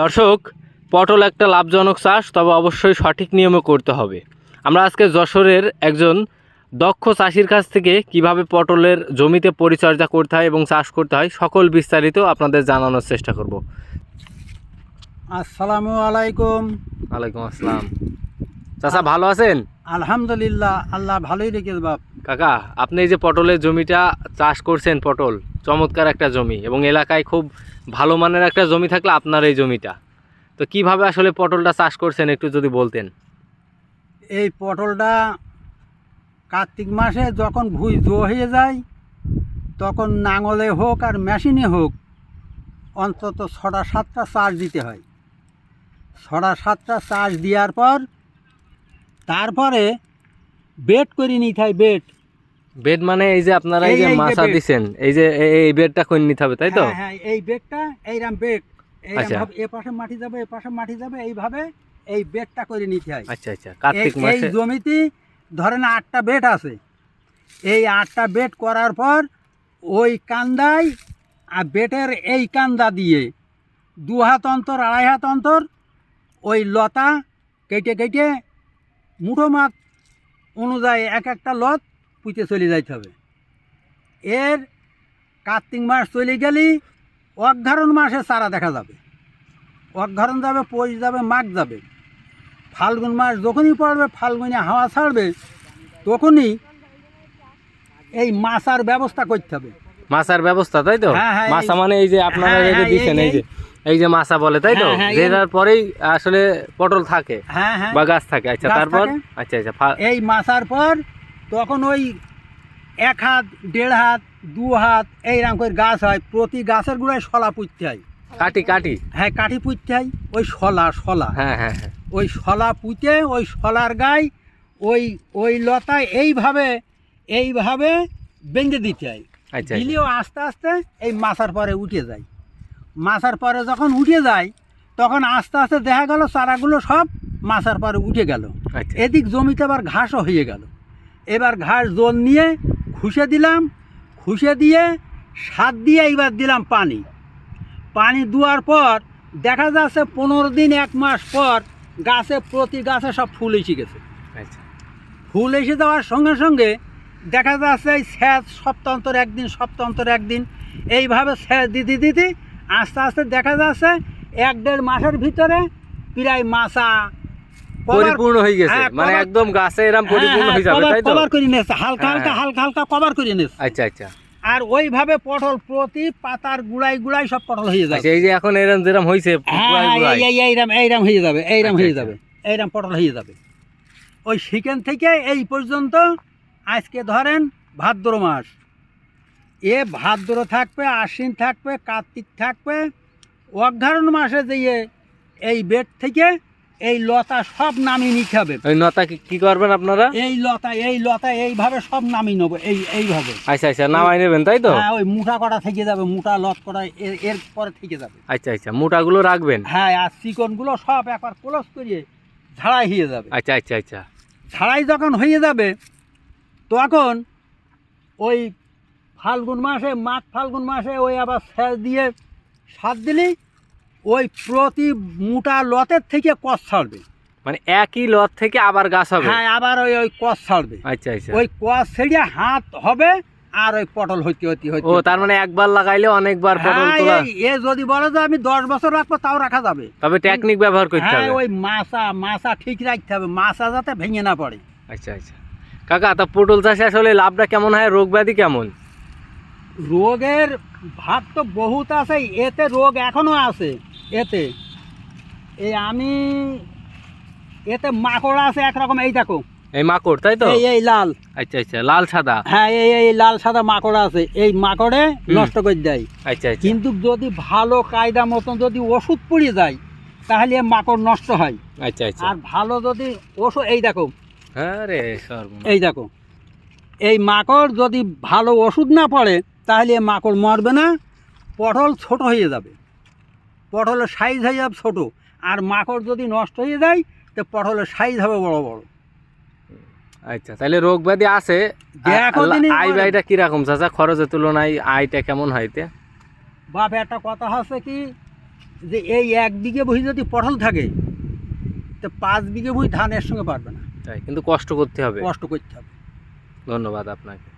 দর্শক পটল একটা লাভজনক চাষ তবে অবশ্যই সঠিক নিয়মে করতে হবে। আমরা আজকে যশোরের একজন দক্ষ চাষির কাছ থেকে কীভাবে পটলের জমিতে পরিচর্যা করতে হয় এবং চাষ করতে হয় সকল বিস্তারিত আপনাদের জানানোর চেষ্টা করব। আসসালামু আলাইকুম। ওয়ালাইকুম আসসালাম। চাচা ভালো আছেন? আলহামদুলিল্লাহ আল্লাহ ভালোই রেখেছে বাপ। কাকা আপনি এই যে পটলের জমিটা চাষ করছেন পটল চমৎকার একটা জমি এবং এলাকায় খুব ভালো মানের একটা জমি থাকলে আপনার এই জমিটা। তো কীভাবে আসলে পটলটা চাষ করছেন একটু যদি বলতেন? এই পটলটা কার্তিক মাসে যখন ভুঁই জো হয়ে যায়, তখন নাঙলে হোক আর মেশিনে হোক, অন্তত ছটা সাতটা চার্জ দিতে হয়। ছটা সাতটা চার্জ দেওয়ার পর, তারপরে বেড করে নিতে হয় বেড বেড মানে এই যে আপনারা এই এই- যে মাছা। দিছেন এই যে এই বেডটা করে নিতে হবে তাই তো হ্যাঁ হ্যাঁ এই বেডটা এইরাম বেড আচ্ছা। এইরকম এ পাশে মাটি যাবে এ পাশে মাটি যাবে এইভাবে এই বেডটা করে নিতে হয় আচ্ছা আচ্ছা কার্তিক এই- এই মাসে জমিতে ধরেন আটটা বেড আছে এই আটটা বেড করার পর ওই কান্দায় আর বেটের এই কান্দা দিয়ে দু হাত অন্তর আড়াই হাত অন্তর ওই লতা কেটে কেটে মুঠো মাছ অনুযায়ী এক একটা লত পুঁতে চলে যাইতে হবে। এর কার্তিক মাস চলে গেলেই অঘারণ মাসে চারা দেখা যাবে। অঘারণ যাবে পৌষ যাবে মাঘ যাবে। ফাল্গুন মাস যখনই পড়বে ফাল্গুনে হাওয়া ছাড়বে তখনই এই মাছার ব্যবস্থা করতে হবে। মাছার ব্যবস্থা তাই তো? হ্যাঁ, হ্যাঁ, মাছা মানে এই যে আপনারা হ্যাঁ, এই যে হ্যাঁ, দিচ্ছেন এই- যে এই যে মাছা বলে তাই তো? যেটার পরেই আসলে পটল থাকে বা গাছ থাকে। আচ্ছা তারপর? আচ্ছা আচ্ছা এই মাছার পর তখন ওই এক হাত দেড় হাত দু হাত এইরকম করে গাছ হয়। প্রতি গাছের গুঁড়ায় শলা পুঁততে হয়। কাটি কাটি হ্যাঁ কাঠি পুঁততে হয়। ওই শলা শলা। হ্যাঁ হ্যাঁ হ্যাঁ। ওই শলা পুঁতে ওই শলার গায়ে ওই ওই লতায় এইভাবে এইভাবে বেঁধে দিতে হয়। আচ্ছা আচ্ছা। দিলেও আস্তে আস্তে এই মাছার পরে উঠে যায়। মাছার পরে যখন উঠে যায় তখন আস্তে আস্তে দেখা গেল চারাগুলো সব মাছার পরে উঠে গেল। আচ্ছা। এদিক জমিতে আবার ঘাসও হয়ে গেল। এবার ঘাস জল নিয়ে খুশে দিলাম খুশে দিয়ে সাত দিয়ে এইবার দিলাম পানি। পানি দেওয়ার পর দেখা যাচ্ছে পনেরো দিন এক মাস পর গাছে প্রতি গাছে সব ফুল এসে গেছে। আচ্ছা। ফুল এসে যাওয়ার সঙ্গে সঙ্গে দেখা যাচ্ছে এই স্যাঁচ সপ্তান্তর একদিন সপ্তান্তর একদিন এইভাবে স্যাঁচ দিতে দিতে আস্তে আস্তে দেখা যাচ্ছে এক দেড় মাসের ভিতরে প্রায় মাছা পরিপূর্ণ হয়ে গেছে। হ্যাঁ, মানে একদম গাছে এরকম পরিপূর্ণ হয়ে যাবে তাই তো? কভার করে নিয়েছে। হালকা হ্যাঁ, হালকা হ্যাঁ। হালকা হালকা কভার করে নিয়েছে। আচ্ছা আচ্ছা। আর ওইভাবে পটল প্রতি পাতার গুড়াই গুড়াই সব পটল হয়ে যাবে। আচ্ছা এই যে এখন এরম যেরম হয়েছে হ্যাঁ হ্যাঁ, এইরাম এইরাম হয়ে যাবে এইরাম আচ্ছা, হয়ে আচ্ছা। যাবে এইরাম পটল হয়ে যাবে। ওই সেখান থেকে এই পর্যন্ত আজকে ধরেন ভাদ্র মাস। এ ভাদ্র থাকবে আশ্বিন থাকবে কার্তিক থাকবে অঘারণ মাসে দিয়ে এই বেড থেকে এই লতা সব নামিয়ে নিতে হবে ওই লতা কি- করবেন আপনারা? এই লতা এই লতা এইভাবে সব নামিয়ে নেব এই এইভাবে। আচ্ছা আচ্ছা নামাই নেবেন তাই তো? হ্যাঁ ওই মোটা করা থেকে যাবে মোটা লত করা এর- এর পরে থেকে যাবে। আচ্ছা আচ্ছা মোটাগুলো রাখবেন? হ্যাঁ আর চিকনগুলো সব একবার ক্লোজ করিয়ে ঝাড়াই হয়ে যাবে। আচ্ছা আচ্ছা আচ্ছা। ঝাড়াই যখন হয়ে যাবে তখন ওই ফাল্গুন মাসে মাঘ ফাল্গুন মাসে ওই আবার সেচ দিয়ে সার দিলেই ওই প্রতি মোটা লতের থেকে কষ ছাড়বে। মানে একই লত থেকে আবার গাছ হবে? হ্যাঁ আবার ওই ওই কষ ছাড়বে। আচ্ছা আচ্ছা। ওই কষ ছেড়ে হাত হবে আর ওই পটল হইতে হইতে হইতে। ও তার মানে একবার লাগাইলে অনেকবার পটল হ্যাঁ, তোলা এ যদি বলে যে আমি দশ বছর রাখব তাও রাখা যাবে। তবে টেকনিক ব্যবহার করতে হ্যাঁ হবে। ওই মাছা মাছা ঠিক রাখতে হবে। মাছা যাতে ভেঙে না পড়ে। আচ্ছা আচ্ছা। কাকা তা পটল চাষে আসলে লাভটা কেমন হয়? রোগ ব্যাধি কেমন? রোগের ভাগ তো বহুত আছে এতে রোগ এখনও আছে। এতে। এই আমি এতে মাকড় আছে একরকম এই দেখো। এই মাকড় তাই তো? এই এই লাল। আচ্ছা আচ্ছা লাল সাদা? হ্যাঁ এই এই লাল সাদা মাকড় আছে। এই মাকড়ে নষ্ট করে দেয়। আচ্ছা আচ্ছা। কিন্তু যদি ভালো কায়দা মতন যদি ওষুধ পড়ে যায় তাহলে মাকড় নষ্ট হয়। আচ্ছা আচ্ছা। আর ভালো যদি ওষুধ এই দেখো। রে সর্বনাশ। এই দেখো। এই মাকড় যদি ভালো ওষুধ না পড়ে তাহলে মাকড় মরবে না পটল ছোট হয়ে যাবে। পটলের সাইজ হয়ে যাবে ছোটো। আর মাকড় যদি নষ্ট হয়ে যায় তো পটলের সাইজ হবে বড় বড়। আচ্ছা তাহলে রোগ ব্যাধি আছে। দেখো আ- দিনই আয় করে। ব্যয়টা কীরকম চাচা? খরচের তুলনায় আয়টা কেমন হইতে? বাপ একটা কথা হচ্ছে কি যে এই এক বিঘে বই যদি পটল থাকে তো পাঁচ বিঘে বই ধানের সঙ্গে পারবে না। তাই কিন্তু কষ্ট করতে হবে। কষ্ট করতে হবে। ধন্যবাদ আপনাকে।